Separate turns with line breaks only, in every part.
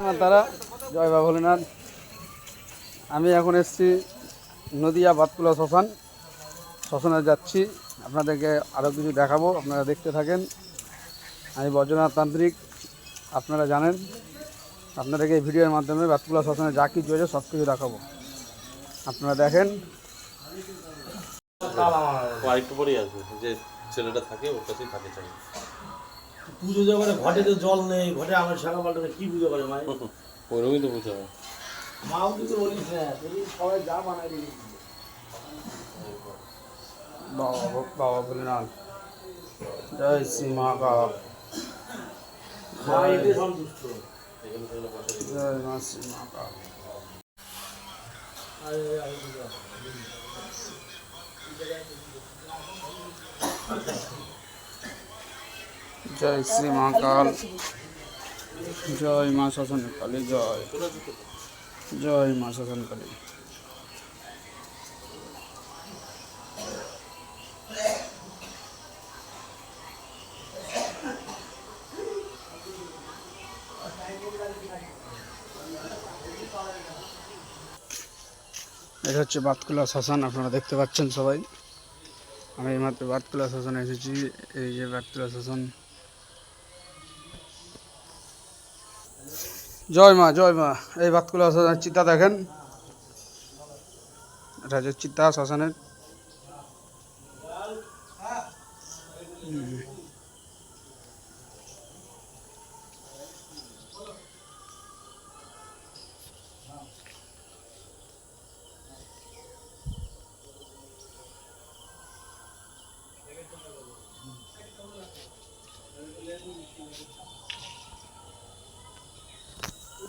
আমার দ্বারা জয় বাবা ভোলেনাথ। আমি এখন এসেছি নদিয়া বাতকুলা শ্মশান। শ্মশানে যাচ্ছি। আপনাদেরকে আরও কিছু দেখাবো। আপনারা দেখতে থাকেন। আমি বজ্রনাথ তান্ত্রিক। আপনারা জানেন। আপনাদেরকে এই ভিডিওর মাধ্যমে বাতকুলা শ্মশানে যা কিছু হয়েছে সব কিছু দেখাবো। আপনারা দেখেন।
আরেকটু আসবে। যে ছেলেটা থাকে, ওর কাছেই থাকে চাই
পুজো যে করে ঘটে তো জল নেই ঘটে আমার শাখা পাল্টা কি পুজো করে মাই
ওইরকমই তো বুঝতে হবে
মাও কিছু বলিস না তুই সবাই যা বানাই দিবি।
বাবা ভো- বাবা জয় শ্রী
মা এতে সন্তুষ্ট
জয় মা শ্রী
আরে, বুঝা।
জয় শ্রী মহাকাল জয় মা শাসন কালী জয় জয় মা শাসন কালী এটা হচ্ছে বাতকুলা শ্মশান আপনারা দেখতে পাচ্ছেন সবাই আমি এইমাত্র বাতকুলা শ্মশানে এসেছি এই যে বাতকুলা শ্মশান জয় মা জয় মা। এই ভাতগুলো চিতা দেখেন। এটা হচ্ছে চিতা শ্মশানের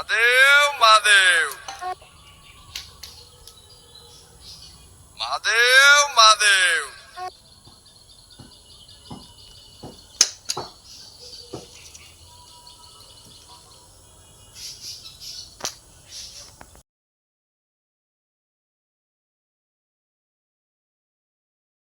Madeu, Madeu. Madeu, Madeu.